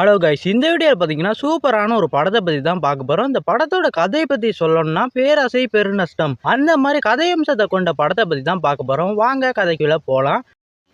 Hello guys இந்த வீடியோவில் பார்த்தீங்கன்னா சூப்பரான ஒரு படத்தை பற்றி தான் பார்க்க போகிறோம் இந்த படத்தோட கதையை பற்றி சொல்லணும்னா பேராசை பெருநஷ்டம். அந்த மாதிரி கதையம்சத்தை கொண்ட படத்தை பற்றி தான் பார்க்க போகிறோம் வாங்க கதைக்குள்ளே போகலாம்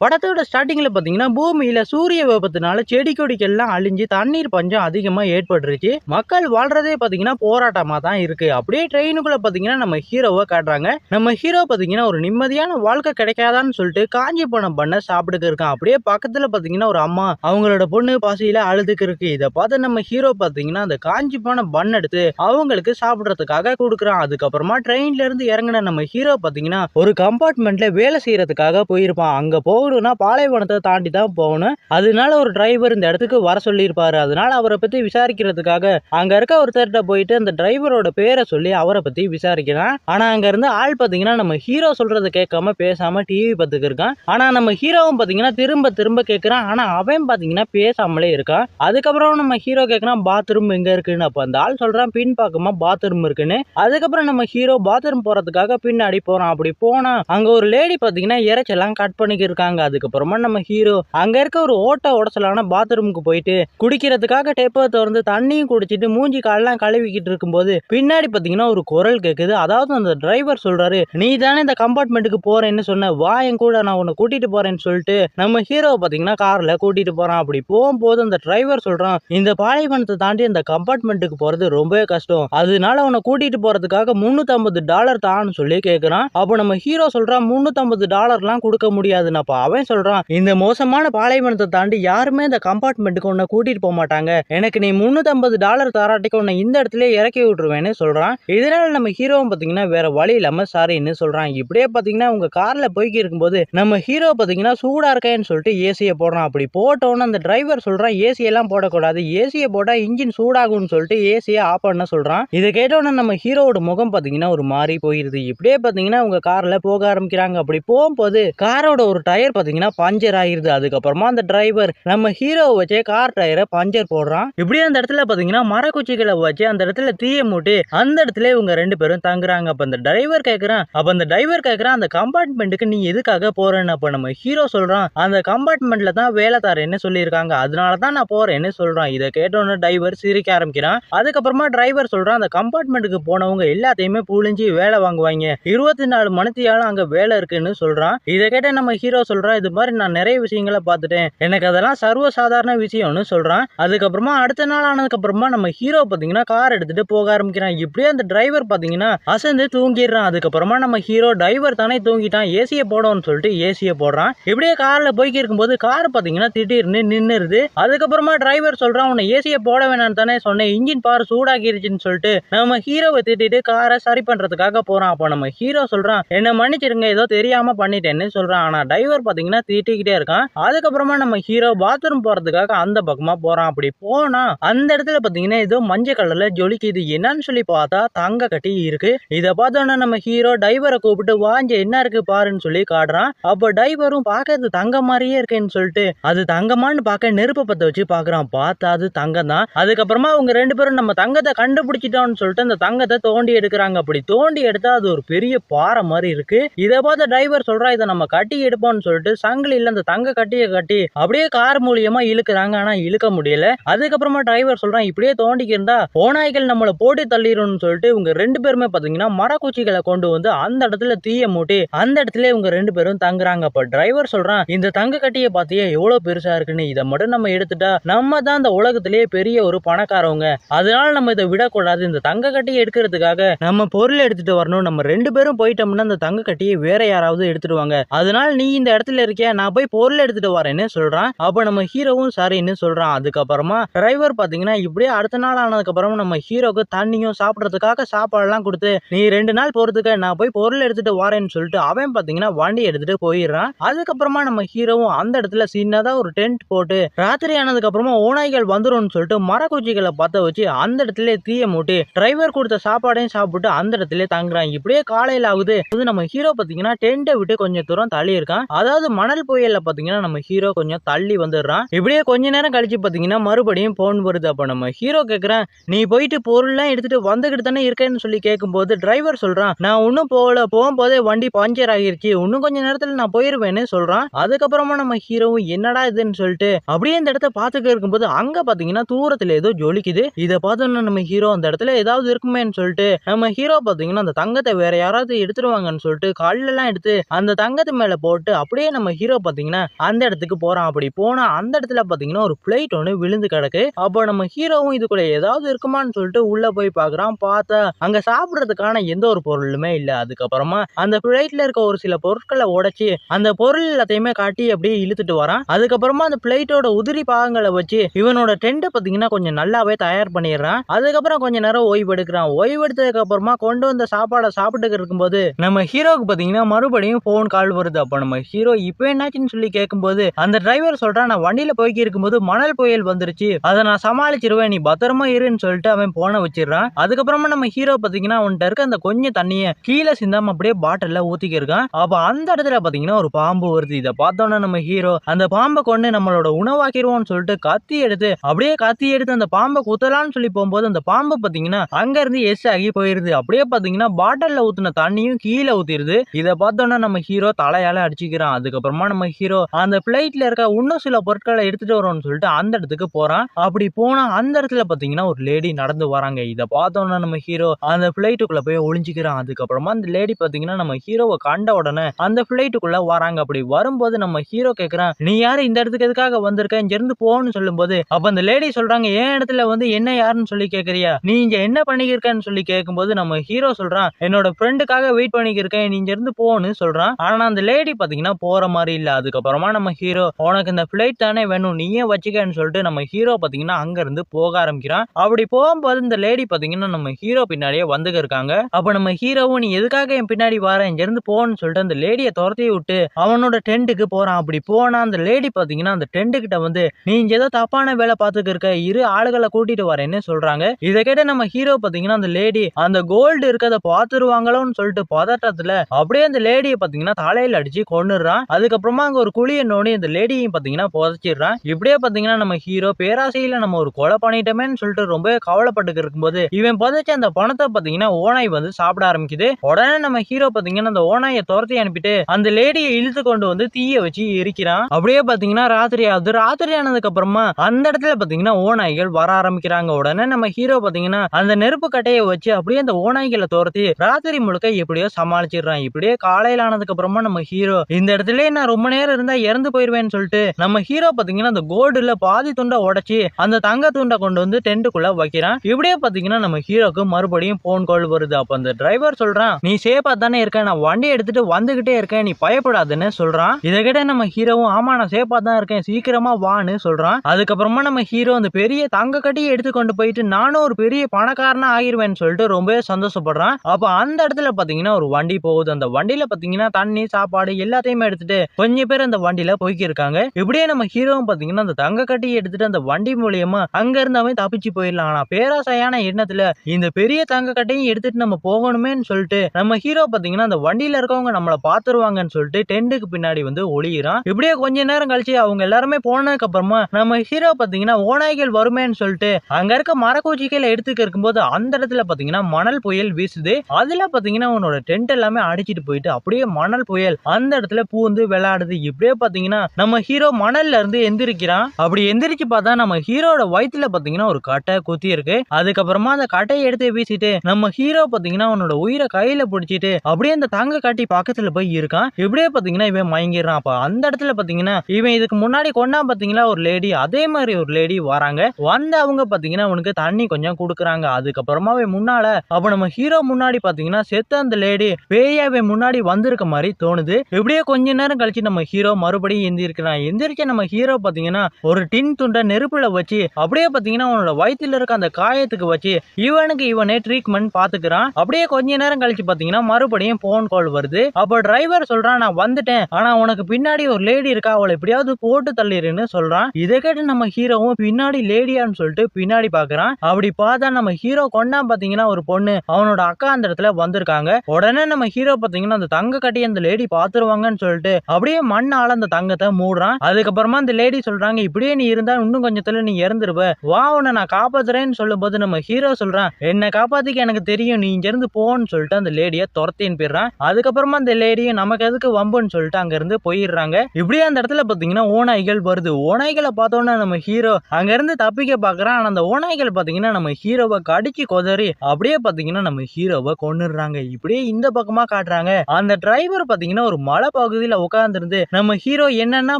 படத்தோட ஸ்டார்டிங்கில் பார்த்தீங்கன்னா பூமியில் சூரிய வெப்பத்தினால செடி கொடிக்கெல்லாம் அழிஞ்சு தண்ணீர் பஞ்சம் அதிகமாக ஏற்பட்டுருச்சு. மக்கள் வாழ்றதே பார்த்தீங்கன்னா போராட்டமாக தான் இருக்குது அப்படியே ட்ரெயினுக்குள்ளே பார்த்தீங்கன்னா நம்ம ஹீரோவை காட்டுறாங்க. நம்ம ஹீரோ பார்த்தீங்கன்னா ஒரு நிம்மதியான வாழ்க்கை கிடைக்காதான்னு சொல்லிட்டு காஞ்சி பணம் பண்ண சாப்பிட்டுக்கு இருக்கான். அப்படியே பக்கத்தில் பார்த்தீங்கன்னா ஒரு அம்மா அவங்களோட பொண்ணு பசியில் அழுதுக்கு இருக்கு. இதை பார்த்து நம்ம ஹீரோ பார்த்தீங்கன்னா அந்த காஞ்சி பணம் பன் எடுத்து அவங்களுக்கு சாப்பிட்றதுக்காக கொடுக்குறான். அதுக்கப்புறமா ட்ரெயின்லேருந்து இறங்கின நம்ம ஹீரோ பார்த்தீங்கன்னா ஒரு கம்பார்ட்மெண்ட்டில் வேலை செய்கிறதுக்காக போயிருப்பான். அங்கே போக போகணும்னா பாலைவனத்தை தாண்டி தான் போகணும். அதனால ஒரு டிரைவர் இந்த இடத்துக்கு வர சொல்லியிருப்பாரு. அதனால அவரை பத்தி விசாரிக்கிறதுக்காக அங்க இருக்க ஒருத்தர்கிட்ட போயிட்டு அந்த டிரைவரோட பேரை சொல்லி அவரை பத்தி விசாரிக்கிறான். ஆனா அங்க இருந்து ஆள் பாத்தீங்கன்னா நம்ம ஹீரோ சொல்றதை கேட்காம பேசாம டிவி பார்த்துக்கு இருக்கான். ஆனா நம்ம ஹீரோவும் பாத்தீங்கன்னா திரும்ப திரும்ப கேட்குறான். ஆனா அவன் பாத்தீங்கன்னா பேசாமலே இருக்கான். அதுக்கப்புறம் நம்ம ஹீரோ கேட்கறான் பாத்ரூம் எங்க இருக்குன்னு? அப்ப அந்த ஆள் சொல்றான் பின் பக்கமா பாத்ரூம் இருக்குன்னு. அதுக்கப்புறம் நம்ம ஹீரோ பாத்ரூம் போறதுக்காக பின்னாடி போறான். அப்படி போனா அங்க ஒரு லேடி பாத்தீங்கன்னா இறைச்செல்லாம் கட் பண்ணிக்கிருக்காங்க இருக்காங்க அதுக்கப்புறமா நம்ம ஹீரோ அங்க இருக்க ஒரு ஓட்டை உடச்சலான பாத்ரூமுக்கு போயிட்டு குடிக்கிறதுக்காக டேப்பை திறந்து தண்ணியும் குடிச்சிட்டு மூஞ்சி காலெல்லாம் கழுவிக்கிட்டு இருக்கும்போது பின்னாடி பாத்தீங்கன்னா ஒரு குரல் கேட்குது அதாவது அந்த டிரைவர் சொல்றாரு நீ தானே இந்த கம்பார்ட்மெண்ட்டுக்கு போறேன்னு சொன்ன. வா என் கூட நான் உன்னை கூட்டிட்டு போறேன்னு சொல்லிட்டு நம்ம ஹீரோவை பாத்தீங்கன்னா கார்ல கூட்டிட்டு போறான். அப்படி போகும்போது அந்த டிரைவர் சொல்றான் இந்த பாலைவனத்தை தாண்டி அந்த கம்பார்ட்மெண்ட்டுக்கு போறது ரொம்பவே கஷ்டம். அதனால அவனை கூட்டிட்டு போறதுக்காக 350 டாலர் தான்னு சொல்லி கேட்குறான் அப்போ நம்ம ஹீரோ சொல்றான் 350 டாலர்லாம் கொடுக்க முடியாதுன்னு அப்ப அவன் சொல்றான் இந்த மோசமான பாலைவனத்தை தாண்டி யாருமே இந்த கம்பார்ட்மெண்ட்டுக்கு உன்னை கூட்டிட்டு போக மாட்டாங்க. எனக்கு நீ 350 டாலர் தராட்டிக்கு உன்னை இந்த இடத்துல இறக்கி விட்டுருவேன்னு சொல்றான். இதனால நம்ம ஹீரோவும் பாத்தீங்கன்னா வேற வழி இல்லாம சாரின்னு சொல்றான். இப்படியே பாத்தீங்கன்னா உங்க கார்ல போய்க்கு இருக்கும்போது நம்ம ஹீரோ பாத்தீங்கன்னா சூடா இருக்கேன்னு சொல்லிட்டு ஏசியை போடுறான். அப்படி போட்டோன்னு அந்த டிரைவர் சொல்றான் ஏசி எல்லாம் போடக்கூடாது. ஏசியை போட்டா இன்ஜின் சூடாகும்னு சொல்லிட்டு ஏசியை ஆஃப் பண்ண சொல்றான். இதை கேட்டோன்னே நம்ம ஹீரோவோட முகம் பாத்தீங்கன்னா ஒரு மாறி போயிருது. இப்படியே பாத்தீங்கன்னா உங்க கார்ல போக ஆரம்பிக்கிறாங்க. அப்படி போகும்போது காரோட ஒரு டயர் பார்த்தீங்கன்னா பஞ்சர் ஆயிருது. அதுக்கப்புறமா அந்த டிரைவர் நம்ம ஹீரோவை வச்சே கார் டயரை பஞ்சர் போடுறான். இப்படியே அந்த இடத்துல பார்த்தீங்கன்னா மரக்குச்சிகளை வச்சு அந்த இடத்துல தீய மூட்டி அந்த இடத்துல இவங்க ரெண்டு பேரும் தங்குறாங்க. அப்போ அந்த டிரைவர் கேட்குறான் அப்போ அந்த டிரைவர் கேட்குறான் அந்த கம்பார்ட்மெண்ட்டுக்கு நீ எதுக்காக போறேன்னு? அப்போ நம்ம ஹீரோ சொல்கிறான் அந்த கம்பார்ட்மெண்ட்ல தான் வேலை தரேன்னு சொல்லியிருக்காங்க. அதனால தான் நான் போறேன்னு சொல்கிறான் இதை கேட்டோன்னு டிரைவர் சிரிக்க ஆரம்பிக்கிறான். அதுக்கப்புறமா டிரைவர் சொல்கிறான் அந்த கம்பார்ட்மெண்ட்டுக்கு போனவங்க எல்லாத்தையுமே புழிஞ்சு வேலை வாங்குவாங்க. இருபத்தி நாலு மணித்தியாலும் அங்கே வேலை இருக்குன்னு சொல்கிறான் இதை கேட்ட நம்ம ஹீரோ சொல்றான் இது மாதிரி நான் நிறைய விஷயங்களை பார்த்துட்டேன். எனக்கு அதெல்லாம் சர்வ சாதாரண விஷயம்னு சொல்றான். அதுக்கப்புறமா அடுத்த நாள் ஆனதுக்கு அப்புறமா நம்ம ஹீரோ பார்த்தீங்கன்னா கார் எடுத்துட்டு போக ஆரம்பிக்கிறான். இப்படியே அந்த டிரைவர் பார்த்தீங்கன்னா அசந்து தூங்கிடுறான். அதுக்கப்புறமா நம்ம ஹீரோ டிரைவர் தானே தூங்கிட்டான். ஏசியை போடணும்னு சொல்லிட்டு ஏசியை போடுறான். இப்படியே காரில் போய்க்கு இருக்கும்போது கார் பார்த்தீங்கன்னா திடீர்னு நின்றுருது அதுக்கப்புறமா டிரைவர் சொல்றான் உன்னை ஏசியை போட வேணாம்னு தானே சொன்னேன். இன்ஜின் பார் சூடாகிருச்சுன்னு சொல்லிட்டு நம்ம ஹீரோவை திட்டிட்டு காரை சரி பண்ணுறதுக்காக போகிறான் அப்போ நம்ம ஹீரோ சொல்கிறான் என்ன மன்னிச்சிருங்க ஏதோ தெரியாமல் பண்ணிட்டேன்னு சொல்கிறான் ஆனால் டிரைவர் பாத்தீங்கன்னா திட்டிக்கிட்டே இருக்கான். அதுக்கப்புறமா நம்ம ஹீரோ பாத்ரூம் போறதுக்காக அந்த பக்கமா போறான். அப்படி போனா அந்த இடத்துல பாத்தீங்கன்னா ஏதோ மஞ்சள் கலர்ல ஜொலிக்குது. என்னன்னு சொல்லி பார்த்தா தங்க கட்டி இருக்கு. இதை பார்த்தோன்னா நம்ம ஹீரோ டைவரை கூப்பிட்டு வாஞ்ச என்ன இருக்கு பாருன்னு சொல்லி காட்டுறான். அப்போ டைவரும் பார்க்கறது தங்க மாதிரியே இருக்குன்னு சொல்லிட்டு அது தங்கமான்னு பார்க்க நெருப்பு பத்த வச்சு பார்க்கறான். பார்த்தா அது தங்கம் தான். அதுக்கப்புறமா அவங்க ரெண்டு பேரும் நம்ம தங்கத்தை கண்டுபிடிச்சிட்டோம்னு சொல்லிட்டு அந்த தங்கத்தை தோண்டி எடுக்கிறாங்க. அப்படி தோண்டி எடுத்தா அது ஒரு பெரிய பாறை மாதிரி இருக்கு. இதை பார்த்த டிரைவர் சொல்றா இதை நம்ம கட்டி எடுப்போம்னு சொல்லிட்டு சங்கிலியில் அந்த தங்க கட்டியை கட்டி அப்படியே கார் மூலியமா இழுக்கிறாங்க. ஆனா இழுக்க முடியல. அதுக்கப்புறமா டிரைவர் சொல்றான் இப்படியே தோண்டிக்கிருந்தா ஓநாய்கள் நம்மளை போட்டு தள்ளிடும்னு சொல்லிட்டு இவங்க ரெண்டு பேருமே பாத்தீங்கன்னா மரக்குச்சிகளை கொண்டு வந்து அந்த இடத்துல தீய மூட்டி அந்த இடத்துல இவங்க ரெண்டு பேரும் தங்குறாங்க. அப்ப டிரைவர் சொல்றான் இந்த தங்க கட்டியை பார்த்தியே எவ்வளவு பெருசா இருக்குன்னு? இதை மட்டும் நம்ம எடுத்துட்டா நம்ம தான் இந்த உலகத்திலேயே பெரிய ஒரு பணக்காரவங்க. அதனால நம்ம இதை விடக்கூடாது. இந்த தங்க கட்டியை எடுக்கிறதுக்காக நம்ம பொருள் எடுத்துட்டு வரணும். நம்ம ரெண்டு பேரும் போயிட்டோம்னா அந்த தங்க கட்டியை வேற யாராவது எடுத்துடுவாங்க. அதனால நீ இந்த இடத்துல இருக்கே நான் போய் பொருள் எடுத்துட்டு வரேன்னு சொல்றான். அப்ப நம்ம ஹீரோவும் சரின்னு சொல்றான். அதுக்கப்புறமா டிரைவர் பாத்தீங்கன்னா இப்படியே அடுத்த நாள் ஆனதுக்கு அப்புறமா நம்ம ஹீரோக்கு தண்ணியும் சாப்பிடறதுக்காக சாப்பாடுலாம் கொடுத்து நீ ரெண்டு நாள் போறதுக்கு நான் போய் பொருள் எடுத்துட்டு வரேன்னு சொல்லிட்டு அவன் பாத்தீங்கன்னா வண்டி எடுத்துட்டு போயிடுறான். அதுக்கப்புறமா நம்ம ஹீரோவும் அந்த இடத்துல சின்னதா ஒரு டென்ட் போட்டு ராத்திரி ஆனதுக்கு அப்புறமா ஓநாய்கள் வந்துரும்னு சொல்லிட்டு மரக்குச்சிகளை பத்த வச்சு அந்த இடத்துல தீய மூட்டி டிரைவர் கொடுத்த சாப்பாடையும் சாப்பிட்டு அந்த இடத்துல தங்குறான். இப்படியே காலையில ஆகுது. இது நம்ம ஹீரோ பாத்தீங்கன்னா டென்ட்டை விட்டு கொஞ்சம் தூரம் தள்ளி இருக்கான் அதாவது அதாவது மணல் புயல்ல பாத்தீங்கன்னா நம்ம ஹீரோ கொஞ்சம் தள்ளி வந்துடுறான். இப்படியே கொஞ்ச நேரம் கழிச்சு பாத்தீங்கன்னா மறுபடியும் போன் வருது. அப்ப நம்ம ஹீரோ கேட்குறேன் நீ போயிட்டு பொருள்லாம் எடுத்துட்டு வந்துகிட்டு தானே இருக்கேன்னு சொல்லி கேட்கும்போது டிரைவர் சொல்றான் நான் இன்னும் போகல போகும்போதே வண்டி பஞ்சர் ஆகிருச்சு இன்னும் கொஞ்ச நேரத்துல நான் போயிருவேன்னு சொல்றான். அதுக்கப்புறமா நம்ம ஹீரோவும் என்னடா இதுன்னு சொல்லிட்டு அப்படியே இந்த இடத்த பாத்துக்க இருக்கும்போது அங்க பாத்தீங்கன்னா தூரத்துல ஏதோ ஜொலிக்குது. இதை பார்த்தோன்னா நம்ம ஹீரோ அந்த இடத்துல ஏதாவது இருக்குமேன்னு சொல்லிட்டு நம்ம ஹீரோ பாத்தீங்கன்னா அந்த தங்கத்தை வேற யாராவது எடுத்துருவாங்கன்னு சொல்லிட்டு கல்லெல்லாம் எடுத்து அந்த தங்கத்து மேல போட்டு அப்படியே நம்ம ஹீரோ பார்த்தீங்கன்னா அந்த இடத்துக்கு போகிறான் அப்படி போனால் அந்த இடத்துல பார்த்தீங்கன்னா ஒரு பிளேட் ஒன்று விழுந்து கிடக்கு. அப்போ நம்ம ஹீரோவும் இதுக்குள்ள ஏதாவது இருக்குமான்னு சொல்லிட்டு உள்ளே போய் பார்க்குறான் பார்த்தா அங்கே சாப்பிட்றதுக்கான எந்த ஒரு பொருளுமே இல்லை. அதுக்கப்புறமா அந்த பிளேட்ல இருக்க ஒரு சில பொருட்களை உடச்சி அந்த பொருள் எல்லாத்தையுமே காட்டி அப்படியே இழுத்துட்டு வரான். அதுக்கப்புறமா அந்த பிளேட்டோட உதிரி பாகங்களை வச்சு இவனோட டென்ட் பார்த்தீங்கன்னா கொஞ்சம் நல்லாவே தயார் பண்ணிடுறான். அதுக்கப்புறம் கொஞ்ச நேரம் ஓய்வு எடுக்கிறான். ஓய்வு எடுத்ததுக்கு அப்புறமா கொண்டு வந்த சாப்பாடை சாப்பிட்டு இருக்கும்போது நம்ம ஹீரோக்கு பார்த்தீங்கன்னா மறுபடியும் ஃபோன் கால் வருது. அப்போ நம்ம ஹீரோ இப்போ என்னாச்சுன்னு சொல்லி கேட்கும்போது அந்த டிரைவர் சொல்றான் நான் வண்டியில போய்க்கு இருக்கும்போது மணல் புயல் வந்துருச்சு. அதை நான் சமாளிச்சிருவேன். நீ பத்திரமா இருன்னு சொல்லிட்டு அவன் போன வச்சிடுறான். அதுக்கப்புறமா நம்ம ஹீரோ பாத்தீங்கன்னா அவன்கிட்ட இருக்க அந்த கொஞ்சம் தண்ணியை கீழே சிந்தாம அப்படியே பாட்டில்ல ஊற்றிக்கிருக்கான் இருக்கான் அப்ப அந்த இடத்துல பாத்தீங்கன்னா ஒரு பாம்பு வருது. இதை பார்த்தோன்னா நம்ம ஹீரோ அந்த பாம்பை கொண்டு நம்மளோட உணவாக்கிடுவோம்னு சொல்லிட்டு கத்தி எடுத்து அப்படியே கத்தி எடுத்து அந்த பாம்பை குத்தலாம்னு சொல்லி போகும்போது அந்த பாம்பு பாத்தீங்கன்னா அங்க இருந்து எஸ் ஆகி போயிருது. அப்படியே பாத்தீங்கன்னா பாட்டில ஊத்துன தண்ணியும் கீழே ஊத்திடுது இதை பார்த்தோன்னா நம்ம ஹீரோ தலையால அடிச்சுக்கிறான். அதுக்கப்புறமா நம்ம ஹீரோ அந்த பிளைட்ல இருக்க இன்னும் சில பொருட்களை எடுத்துட்டு வரோம்னு சொல்லிட்டு அந்த இடத்துக்கு போறான். அப்படி போனா அந்த இடத்துல பாத்தீங்கன்னா ஒரு லேடி நடந்து வராங்க. இதை பார்த்தோம்னா நம்ம ஹீரோ அந்த பிளைட்டுக்குள்ள போய் ஒளிஞ்சுக்கிறான். அதுக்கப்புறமா அந்த லேடி பாத்தீங்கன்னா நம்ம ஹீரோவை கண்ட உடனே அந்த பிளைட்டுக்குள்ள வராங்க. அப்படி வரும்போது நம்ம ஹீரோ கேட்கிறான் நீ யாரு? இந்த இடத்துக்கு எதுக்காக வந்திருக்க? இங்க இருந்து போன்னு சொல்லும்போது அப்ப அந்த லேடி சொல்றாங்க ஏன் இடத்துல வந்து என்ன யாருன்னு சொல்லி கேக்குறியா? நீ இங்க என்ன பண்ணிக்கிருக்கன்னு சொல்லி கேட்கும்போது நம்ம ஹீரோ சொல்றான் என்னோட ஃப்ரெண்டுக்காக வெயிட் பண்ணிக்கிருக்கேன். நீ இங்க இருந்து போன்னு சொல்றான். ஆனா அந்த லேடி பாத்தீங்கன்னா போற. மாதிரி இல்லை. அதுக்கப்புறமா நம்ம ஹீரோ உனக்கு இந்த ஃப்ளைட் தானே வேணும் நீயே வச்சுக்கன்னு சொல்லிட்டு நம்ம ஹீரோ பார்த்தீங்கன்னா அங்கேருந்து போக ஆரம்பிக்கிறான். அப்படி போகும்போது இந்த லேடி பார்த்தீங்கன்னா நம்ம ஹீரோ பின்னாடியே வந்துக்க இருக்காங்க. அப்போ நம்ம ஹீரோவும் நீ எதுக்காக என் பின்னாடி வர? இங்கேருந்து போகணும்னு சொல்லிட்டு அந்த லேடியை துரத்தி விட்டு அவனோட டென்ட்டுக்கு போகிறான் அப்படி போனா அந்த லேடி பார்த்தீங்கன்னா அந்த டென்ட் கிட்ட வந்து நீ இங்கே ஏதோ தப்பான வேலை பார்த்துக்க இருக்க. இரு ஆளுகளை கூட்டிட்டு வரேன்னு சொல்கிறாங்க இதை கேட்ட நம்ம ஹீரோ பார்த்தீங்கன்னா அந்த லேடி அந்த கோல்டு இருக்கிறத பார்த்துருவாங்களோன்னு சொல்லிட்டு பதட்டத்தில் அப்படியே அந்த லேடியை பார்த்தீங்கன்னா தலையில் அடித்து அடிச்சு கொன்னுடுறான் அதுக்கப்புறமா அங்க ஒரு குழிய நோண்டி அந்த லேடியையும் பாத்தீங்கன்னா புதைச்சிடுறான். இப்படியே பாத்தீங்கன்னா நம்ம ஹீரோ பேராசையில நம்ம ஒரு கொலை பண்ணிட்டோமேன்னு சொல்லிட்டு ரொம்பவே கவலைப்பட்டு இருக்கும்போது இவன் புதைச்ச அந்த பணத்தை பாத்தீங்கன்னா ஓனாய் வந்து சாப்பிட ஆரம்பிக்குது. உடனே நம்ம ஹீரோ பாத்தீங்கன்னா அந்த ஓனாயை துரத்தி அனுப்பிட்டு அந்த லேடியை இழுத்து கொண்டு வந்து தீய வச்சு எரிக்கிறான். அப்படியே பாத்தீங்கன்னா ராத்திரி ஆகுது. ராத்திரி ஆனதுக்கு அப்புறமா அந்த இடத்துல பாத்தீங்கன்னா ஓநாய்கள் வர ஆரம்பிக்கிறாங்க. உடனே நம்ம ஹீரோ பாத்தீங்கன்னா அந்த நெருப்பு கட்டையை வச்சு அப்படியே அந்த ஓநாய்களை துரத்தி ராத்திரி முழுக்க எப்படியோ சமாளிச்சிடுறான். இப்படியே காலையில ஆனதுக்கு அப்புறமா நம்ம ஹீரோ இந்த இடத்துல நான் ரொம்ப நேரம் இருந்தா இறந்து போயிருவேன்னு சொல்லிட்டு நம்ம ஹீரோ பாத்தீங்கன்னா அந்த கோல்டுல பாதி துண்டை உடச்சி அந்த தங்க துண்டை கொண்டு வந்து டென்ட்டுக்குள்ள வைக்கிறான். இப்படியே பாத்தீங்கன்னா நம்ம ஹீரோக்கு மறுபடியும் போன் கால் வருது. அப்ப அந்த டிரைவர் சொல்றான் நீ சேஃபா தானே இருக்க? நான் வண்டி எடுத்துட்டு வந்துகிட்டே இருக்கேன். நீ பயப்படாதுன்னு சொல்றான். இதை கிட்ட நம்ம ஹீரோவும் ஆமா நான் சேஃபா தான் இருக்கேன். சீக்கிரமா வான்னு சொல்றான். அதுக்கப்புறமா நம்ம ஹீரோ அந்த பெரிய தங்க கட்டியை எடுத்து கொண்டு போயிட்டு நானும் ஒரு பெரிய பணக்காரனா ஆகிருவேன்னு சொல்லிட்டு ரொம்பவே சந்தோஷப்படுறான். அப்ப அந்த இடத்துல பாத்தீங்கன்னா ஒரு வண்டி போகுது. அந்த வண்டியில பாத்தீங்கன்னா தண்ணி சாப்பாடு எல்லாத்தையுமே எடுத்துட்டு கொஞ்சம் பேர் அந்த வண்டியில போய்க்கிருக்காங்க. இப்படியே நம்ம ஹீரோவும் பாத்தீங்கன்னா அந்த தங்க கட்டியை எடுத்துட்டு அந்த வண்டி மூலியமா அங்க இருந்து அவன் தப்பிச்சு போயிடலாம். ஆனா பேராசையான எண்ணத்துல இந்த பெரிய தங்க கட்டையும் எடுத்துட்டு நம்ம போகணுமேன்னு சொல்லிட்டு நம்ம ஹீரோ பாத்தீங்கன்னா அந்த வண்டியில இருக்கவங்க நம்மளை பாத்துருவாங்கன்னு சொல்லிட்டு டென்ட்டுக்கு பின்னாடி வந்து ஒளியிறான். இப்படியே கொஞ்ச நேரம் கழிச்சு அவங்க எல்லாருமே போனதுக்கு அப்புறமா நம்ம ஹீரோ பாத்தீங்கன்னா ஓநாய்கள் வருமேன்னு சொல்லிட்டு அங்க இருக்க மரக்கூச்சிகளை எடுத்துக்க இருக்கும்போது அந்த இடத்துல பாத்தீங்கன்னா மணல் புயல் வீசுது. அதுல பாத்தீங்கன்னா உன்னோட டென்ட் எல்லாமே அடிச்சிட்டு போயிட்டு அப்படியே மணல் புயல் அந்த இடத்துல பூ பூந்து விளையாடுது. இப்படியே பாத்தீங்கன்னா நம்ம ஹீரோ மணல்ல இருந்து எந்திரிக்கிறான். அப்படி எந்திரிச்சு பார்த்தா நம்ம ஹீரோட வயித்துல பாத்தீங்கன்னா ஒரு கட்டை குத்தி இருக்கு. அதுக்கப்புறமா அந்த கட்டையை எடுத்து வீசிட்டு நம்ம ஹீரோ பாத்தீங்கன்னா அவனோட உயிரை கையில பிடிச்சிட்டு அப்படியே அந்த தங்க காட்டி பக்கத்துல போய் இருக்கான். இப்படியே பாத்தீங்கன்னா இவன் மயங்கிடுறான். அப்ப அந்த இடத்துல பாத்தீங்கன்னா இவன் இதுக்கு முன்னாடி கொண்டா பாத்தீங்களா ஒரு லேடி அதே மாதிரி ஒரு லேடி வராங்க. வந்து அவங்க பாத்தீங்கன்னா அவனுக்கு தண்ணி கொஞ்சம் கொடுக்குறாங்க. அதுக்கப்புறமாவே முன்னால அப்ப நம்ம ஹீரோ முன்னாடி பாத்தீங்கன்னா செத்த அந்த லேடி பேயாவே முன்னாடி வந்திருக்க மாதிரி தோணுது. இப்படியே கொஞ்ச நேரம் கழிச்சு நம்ம ஹீரோ மறுபடியும் எந்திரிக்கிறான். எந்திரிச்ச நம்ம ஹீரோ பாத்தீங்கன்னா ஒரு டின் துண்டை நெருப்புல வச்சு அப்படியே பாத்தீங்கன்னா அவனோட வயித்துல இருக்க அந்த காயத்துக்கு வச்சு இவனுக்கு இவனே ட்ரீட்மெண்ட் பாத்துக்கிறான். அப்படியே கொஞ்ச நேரம் கழிச்சு பாத்தீங்கன்னா மறுபடியும் போன் கால் வருது. அப்போ டிரைவர் சொல்றான் நான் வந்துட்டேன். ஆனா உனக்கு பின்னாடி ஒரு லேடி இருக்கா? அவளை எப்படியாவது போட்டு தள்ளிருன்னு சொல்றான். இதை கேட்டு நம்ம ஹீரோவும் பின்னாடி லேடியான்னு சொல்லிட்டு பின்னாடி பாக்குறான். அப்படி பார்த்தா நம்ம ஹீரோ கொண்டா பாத்தீங்கன்னா ஒரு பொண்ணு அவனோட அக்கா அந்த இடத்துல வந்திருக்காங்க. உடனே நம்ம ஹீரோ பாத்தீங்கன்னா அந்த தங்க கட்டி அந்த லேடி பாத்துருவாங்கன்னு சொல்லிட்டு சொல்லிட்டு அப்படியே மண்ணால அந்த தங்கத்தை மூடுறான். அதுக்கப்புறமா அந்த லேடி சொல்றாங்க இப்படியே நீ இருந்தா இன்னும் கொஞ்சத்துல நீ இறந்துருவ. வா உன்னை நான் காப்பாத்துறேன்னு சொல்லும்போது நம்ம ஹீரோ சொல்றான் என்ன காப்பாத்திக்க எனக்கு தெரியும் நீ இங்க இருந்து போன்னு சொல்லிட்டு அந்த லேடியை துரத்தின்னு போயிடுறான். அதுக்கப்புறமா அந்த லேடியும் நமக்கு எதுக்கு வம்புன்னு சொல்லிட்டு அங்க இருந்து போயிடுறாங்க. இப்படியே அந்த இடத்துல பாத்தீங்கன்னா ஓநாய்கள் வருது. ஓநாய்களை பார்த்தோன்னா நம்ம ஹீரோ அங்க இருந்து தப்பிக்க பாக்குறான். ஆனா அந்த ஓநாய்கள் பாத்தீங்கன்னா நம்ம ஹீரோவை கடிச்சு கொதறி அப்படியே பாத்தீங்கன்னா நம்ம ஹீரோவை கொண்டுடுறாங்க இப்படியே இந்த பக்கமா காட்டுறாங்க. அந்த டிரைவர் பாத்தீங்கன்னா ஒரு மலை பகுதியில உட்காந்துருந்து நம்ம ஹீரோ என்னென்ன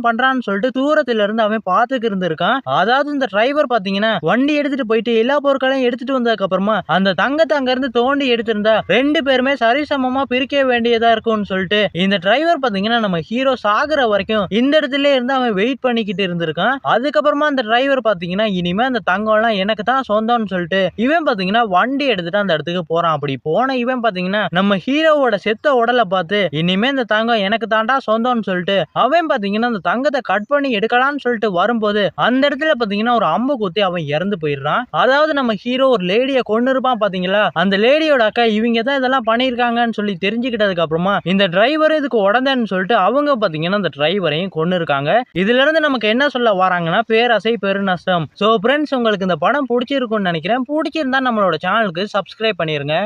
பண்றான்னு சொல்லிட்டு தூரத்துல இருந்து அவன் பாத்துக்கு இருந்திருக்கான். அதாவது இந்த டிரைவர் பாத்தீங்கன்னா வண்டி எடுத்துட்டு போயிட்டு எல்லா பொருட்களையும் எடுத்துட்டு வந்ததுக்கு அப்புறமா அந்த தங்கத்தை அங்க இருந்து தோண்டி எடுத்திருந்தா ரெண்டு பேருமே சரிசமமா பிரிக்க வேண்டியதா இருக்கும்னு சொல்லிட்டு இந்த டிரைவர் பாத்தீங்கன்னா நம்ம ஹீரோ சாகுற வரைக்கும் இந்த இடத்துல இருந்து அவன் வெயிட் பண்ணிக்கிட்டு இருந்திருக்கான். அதுக்கப்புறமா அந்த டிரைவர் பாத்தீங்கன்னா இனிமே அந்த தங்கம் எல்லாம் எனக்கு தான் சொந்தம்னு சொல்லிட்டு இவன் பாத்தீங்கன்னா வண்டி எடுத்துட்டு அந்த இடத்துக்கு போறான். அப்படி போன இவன் பாத்தீங்கன்னா நம்ம ஹீரோவோட செத்த உடலை பார்த்து இனிமே இந்த தங்கம் எனக்கு தாண்டா சொந்தம்னு சொல்லிட்டு அவன் பாத்தீங்கன்னா அந்த தங்கத்தை கட் பண்ணி எடுக்கலாம்னு சொல்லிட்டு வரும்போது அந்த இடத்துல பாத்தீங்கன்னா ஒரு அம்பு குத்தி அவன் இறந்து போயிடுறான். அதாவது நம்ம ஹீரோ ஒரு லேடிய கொண்டு இருப்பான் பாத்தீங்களா? அந்த லேடியோட அக்கா இவங்க தான் இதெல்லாம் பண்ணியிருக்காங்கன்னு சொல்லி தெரிஞ்சுக்கிட்டதுக்கு அப்புறமா இந்த டிரைவர் இதுக்கு உடந்தேன்னு சொல்லிட்டு அவங்க பாத்தீங்கன்னா அந்த டிரைவரையும் கொண்டு இருக்காங்க இதுல இருந்து நமக்கு என்ன சொல்ல வராங்கன்னா பேரசை பெருநஷ்டம். சோ ஃப்ரெண்ட்ஸ் உங்களுக்கு இந்த படம் பிடிச்சிருக்கும்னு நினைக்கிறேன். பிடிச்சிருந்தா நம்மளோட சேனலுக்கு சப்ஸ்கிரைப் பண்ணிருங்க.